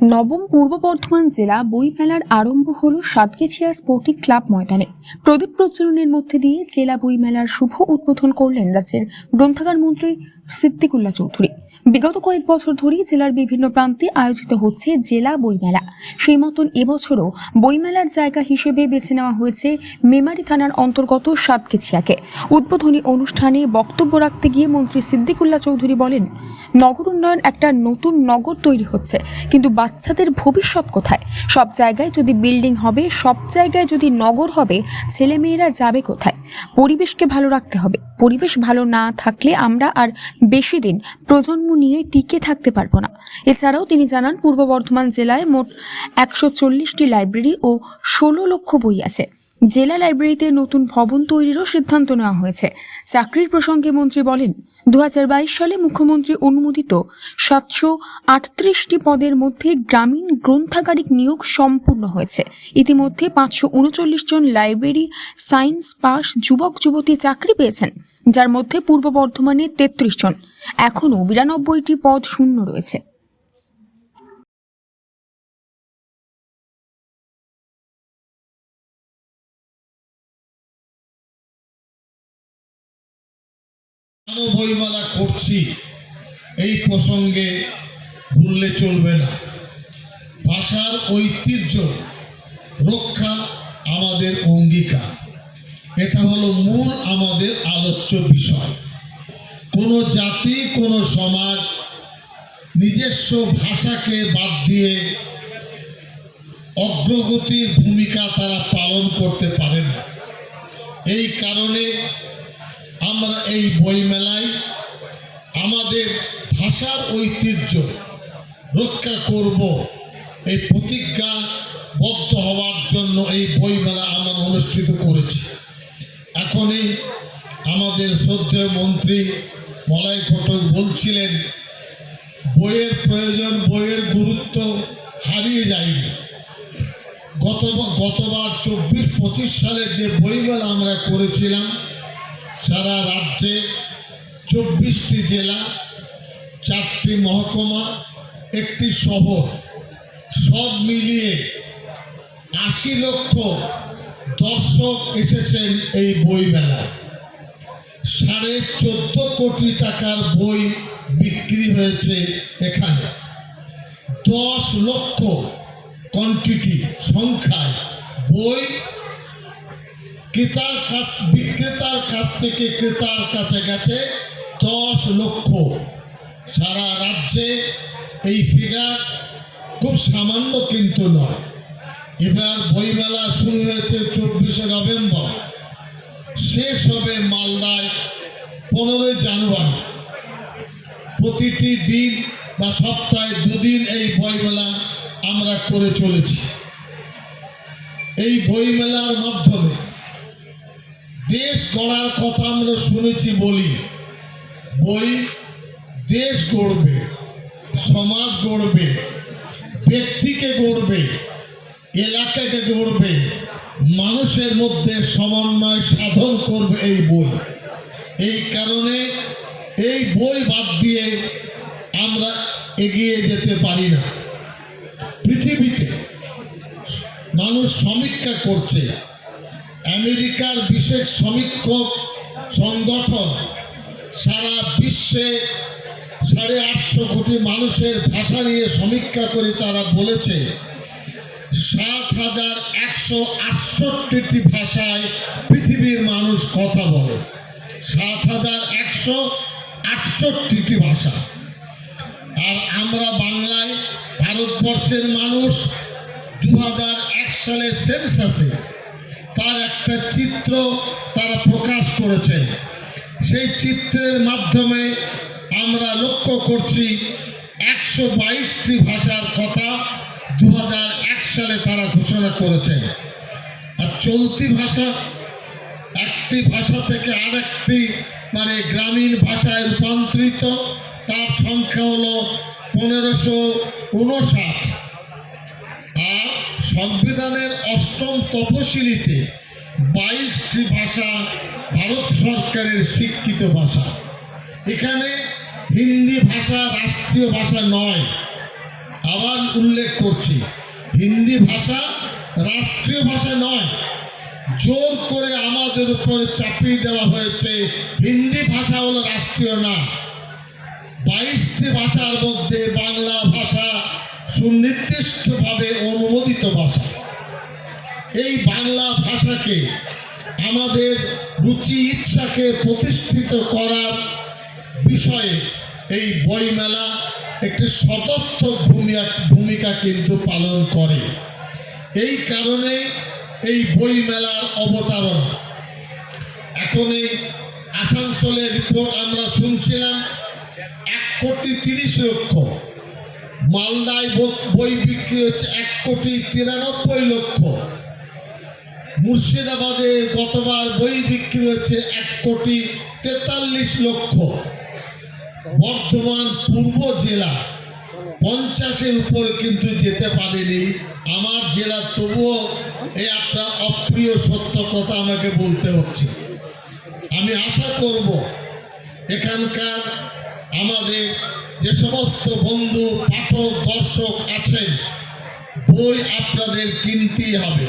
নবম পূর্ব বর্ধমান জেলা বইমেলার আরম্ভ হল সাতকেছিয়া স্পোর্টিং ক্লাব ময়দানে। প্রদীপ প্রজ্বলনের মধ্যে দিয়ে জেলা বইমেলার শুভ উদ্বোধন করলেন রাজ্যের গ্রন্থাগার মন্ত্রী সিদ্দিকুল্লা চৌধুরী। বিগত কয়েক বছর ধরেই জেলার বিভিন্ন প্রান্তে আয়োজিত হচ্ছে জেলা বইমেলা সেই মতন এবছরও বইমেলার জায়গা হিসেবে বেছে নেওয়া হয়েছে মেমারি থানার অন্তর্গত সাতকেছিয়াকে। উদ্বোধনী অনুষ্ঠানে বক্তব্য রাখতে গিয়ে মন্ত্রী সিদ্দিকুল্লা চৌধুরী বলেন নগর উন্নয়ন একটা নতুন নগর তৈরি হচ্ছে। কিন্তু বাচ্চাদের ভবিষ্যৎ কোথায়? সব জায়গায় যদি বিল্ডিং হবে, সব জায়গায় যদি নগর হবে, ছেলেমেয়েরা যাবে কোথায়? পরিবেশকে ভালো রাখতে হবে। পরিবেশ ভালো না থাকলে আমরা আর বেশি দিন প্রজন্ম নিয়ে টিকে থাকতে পারব না। এছাড়াও তিনি জানান, পূর্ব বর্ধমান জেলায় মোট একশো চল্লিশটি লাইব্রেরি ও ষোলো লক্ষ বই আছে। জেলা লাইব্রেরিতে নতুন ভবন তৈরিরও সিদ্ধান্ত নেওয়া হয়েছে। চাকরির প্রসঙ্গে মন্ত্রী বলেন দু হাজার বাইশ সালে মুখ্যমন্ত্রী অনুমোদিত সাতশো আটত্রিশটি পদের মধ্যে গ্রামীণ গ্রন্থাগারিক নিয়োগ সম্পূর্ণ হয়েছে। ইতিমধ্যে পাঁচশো উনচল্লিশ জন লাইব্রেরি সায়েন্স পাস যুবক, যুবতী চাকরি পেয়েছেন, যার মধ্যে পূর্ব বর্ধমানে তেত্রিশ জন। এখনও বিরানব্বইটি পদ শূন্য রয়েছে। বইমেলা করছি, এই প্রসঙ্গে ভুললে চলবে না। ভাষার ঐতিহ্য রক্ষা আমাদের অঙ্গীকার। এটা হলো মূল আমাদের আলোচ্য বিষয়। কোনো জাতি, কোনো সমাজ নিজস্ব ভাষাকে বাদ দিয়ে অগ্রগতির ভূমিকা তারা পালন করতে পারে না। এই কারণে আমরা এই বই বইমেলায় আমাদের ভাষার ঐতিহ্য রক্ষা করব। এই প্রতিজ্ঞাবদ্ধ হওয়ার জন্য এই বইমেলা আমরা অনুষ্ঠিত করেছি। এখনই আমাদের শ্রদ্ধেয় মন্ত্রী মলয় ঘটক বলছিলেন, বইয়ের প্রয়োজন, বইয়ের গুরুত্ব হারিয়ে যায়নি। গত গতবার চব্বিশ পঁচিশ সালের যে বইমেলা আমরা করেছিলাম সারা রাজ্যে চব্বিশটি জেলা, চারটি মহকুমা, একটি শহর। সব মিলিয়ে আশি লক্ষ দর্শক এসেছেন এই বইমেলায়। সাড়ে চোদ্দ কোটি টাকার বই বিক্রি হয়েছে এখানে। দশ লক্ষ কোয়ান্টিটি সংখ্যায় বই ক্রেতার কাছ, বিক্রেতার কাছ থেকে ক্রেতার কাছে গেছে দশ লক্ষ। সারা রাজ্যে এই ফিগার খুব সামান্য কিন্তু নয়। এবার বইমেলা শুরু হয়েছে চব্বিশে নভেম্বর। শেষ হবে মালদায় পনেরোই জানুয়ারি। প্রতিটি দিন বা সপ্তাহে দুদিন এই বইমেলা আমরা করে চলেছি। এই বইমেলার মাধ্যমে দেশ গড়ার কথা আমরা শুনেছি, বলি। বই দেশ গড়বে, সমাজ গড়বে, ব্যক্তিকে গড়বে, এলাকাকে গড়বে, মানুষের মধ্যে সমন্বয় সাধন করবে এই বই। এই কারণে এই বই বাদ দিয়ে আমরা এগিয়ে যেতে পারি না। পৃথিবীতে মানুষ সমীক্ষা করছে আমেরিকার বিশেষ সমীক্ষক সংগঠন সারা বিশ্বে সাড়ে আটশো কোটি মানুষের ভাষা নিয়ে সমীক্ষা করে তারা বলেছে, সাত হাজার একশো আটষট্টিটি ভাষায় পৃথিবীর মানুষ কথা বলে। সাত হাজার একশো আটষট্টিটি ভাষা। আর আমরা বাংলায় ভারতবর্ষের মানুষ দু হাজার এক সালের সেন্সাসে তার একটা চিত্র তারা প্রকাশ করেছে। সেই চিত্রের মাধ্যমে আমরা লক্ষ্য করছি একশো বাইশটি ভাষার কথা দু সালে তারা ঘোষণা করেছে। আর চলতি ভাষা, একটি ভাষা থেকে আরেকটি মানে গ্রামীণ ভাষায় রূপান্তরিত, তার সংখ্যা হলো পনেরোশো উনষাট আর সংবিধানের অষ্টম তপশিলিতে বাইশটি ভাষা ভারত সরকারের স্বীকৃত ভাষা। এখানে হিন্দি ভাষা রাষ্ট্রীয় ভাষা নয়। আবার উল্লেখ করছি, হিন্দি ভাষা রাষ্ট্রীয় ভাষা নয়। জোর করে আমাদের উপরে চাপিয়ে দেওয়া হয়েছে, হিন্দি ভাষা হলো রাষ্ট্রীয় না। বাইশটি ভাষার মধ্যে বাংলা ভাষা সুনির্দিষ্টভাবে অনুমোদিত ভাষা। এই বাংলা ভাষাকে আমাদের রুচি ইচ্ছাকে প্রতিষ্ঠিত করার বিষয়ে এই বইমেলা একটি সদর্থক ভূমিকা ভূমিকা কিন্তু পালন করে। এই কারণে এই বইমেলার অবতারণা। এখন এই আসানসোলের রিপোর্ট আমরা শুনছিলাম, এক কোটি তিরিশ লক্ষ মালদায় বই বিক্রি হচ্ছে এক কোটি তিরানব্বই লক্ষ। মুর্শিদাবাদে গতবার বই বিক্রি হচ্ছে এক কোটি তেতাল্লিশ লক্ষ। বর্ধমান পূর্ব জেলা পঞ্চাশের উপরে কিন্তু যেতে পারেনি আমার জেলা, তবুও এই একটা অপ্রিয় সত্য কথা আমাকে বলতে হচ্ছে। আমি আশা করব এখানকার আমাদের যে সমস্ত বন্ধু পাঠক দর্শক আছে বই আপনাদের কিনতেই হবে।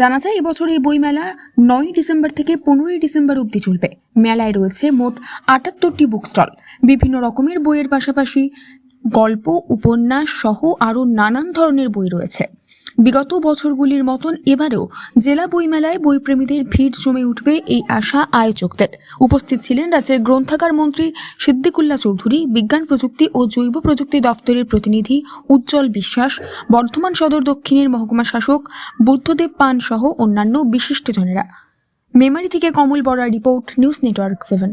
জানা যায়, এবছর এই বইমেলা নয় ডিসেম্বর থেকে পনেরোই ডিসেম্বর অব্দি চলবে। মেলায় রয়েছে মোট আটাত্তরটি বুক স্টল বিভিন্ন রকমের বইয়ের পাশাপাশি গল্প, উপন্যাস সহ আরও নানান ধরনের বই রয়েছে। বিগত বছরগুলির মতন এবারেও জেলা বইমেলায় বইপ্রেমীদের ভিড় জমে উঠবে এই আশা আয়োজকদের। উপস্থিত ছিলেন রাজ্যের গ্রন্থাগার মন্ত্রী সিদ্দিকুল্লা চৌধুরী, বিজ্ঞান প্রযুক্তি ও জৈব প্রযুক্তি দপ্তরের প্রতিনিধি উজ্জ্বল বিশ্বাস, বর্ধমান সদর দক্ষিণের মহকুমা শাসক বুদ্ধদেব পান সহ অন্যান্য বিশিষ্টজনেরা। মেমারি থেকে Kamal Barar report, news network seven.